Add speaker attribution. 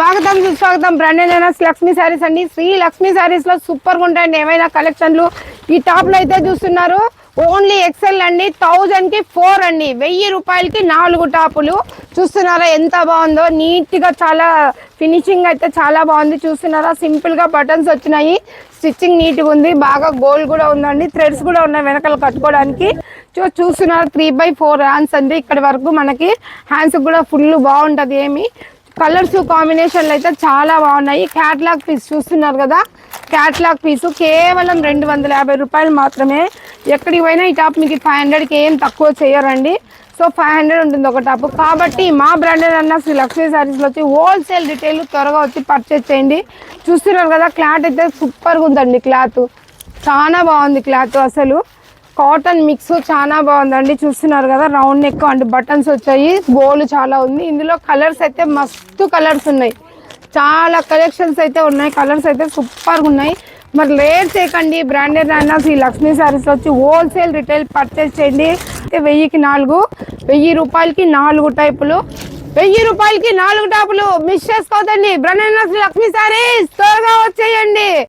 Speaker 1: స్వాగతం సుస్వాగతం. బ్రాండెడ్ అయిన లక్ష్మీ శారీస్ అండి. శ్రీ లక్ష్మీ శారీస్లో లో సూపర్గా ఉంటాయండి. ఏమైనా కలెక్షన్లు ఈ టాప్లు అయితే చూస్తున్నారు. ఓన్లీ ఎక్సెల్ అండి. థౌజండ్కి ఫోర్ అండి. వెయ్యి రూపాయలకి నాలుగు టాపులు. చూస్తున్నారా ఎంత బాగుందో. నీట్గా చాలా ఫినిషింగ్ అయితే చాలా బాగుంది. చూస్తున్నారా? సింపుల్గా బటన్స్ వచ్చినాయి. స్టిచ్చింగ్ నీట్గా ఉంది. బాగా గోల్డ్ కూడా ఉందండి. థ్రెడ్స్ కూడా ఉన్నాయి వెనకాల కట్టుకోవడానికి. చూ చూస్తున్నారు? త్రీ బై ఫోర్ హ్యాండ్స్ అండి. ఇక్కడ వరకు మనకి హ్యాండ్స్ కూడా ఫుల్ బాగుంటది ఏమి. కలర్స్ కాంబినేషన్లు అయితే చాలా బాగున్నాయి. క్యాట్లాగ్ పీస్ చూస్తున్నారు కదా? క్యాట్లాగ్ పీసు కేవలం రెండు వందల యాభై రూపాయలు మాత్రమే. ఎక్కడికి పోయినా ఈ టాప్ మీకు ఫైవ్ హండ్రెడ్కి ఏం తక్కువ చేయరండి. సో ఫైవ్ హండ్రెడ్ ఉంటుంది ఒక టాప్. కాబట్టి మా బ్రాండెడ్ అన్న శ్రీ లక్ష్మీ శారీస్లో వచ్చి హోల్సేల్ రిటైల్ త్వరగా వచ్చి పర్చేస్ చేయండి. చూస్తున్నారు కదా క్లాత్ అయితే సూపర్గా ఉందండి క్లాత్ చాలా బాగుంది క్లాత్ అసలు. కాటన్ మిక్స్ చాలా బాగుందండి. చూస్తున్నారు కదా రౌండ్ నెక్ అండ్ బటన్స్ వచ్చాయి. గోల్ చాలా ఉంది. ఇందులో కలర్స్ అయితే మస్తు కలర్స్ ఉన్నాయి. చాలా కలెక్షన్స్ అయితే ఉన్నాయి. కలర్స్ అయితే సూపర్గా ఉన్నాయి. మరి లేట్ చేయకండి బ్రాండెడ్ అయినా ఈ లక్ష్మీ సారీస్ వచ్చి హోల్సేల్ రిటైల్ పర్చేస్ చేయండి. అయితే వెయ్యికి నాలుగు వెయ్యి రూపాయలకి నాలుగు టైపులు. వెయ్యి రూపాయలకి నాలుగు టైపులు. మిస్ చేసుకోవద్దండి బ్రాండెడ్ లక్ష్మీ సారీస్ త్వరగా వచ్చేయండి.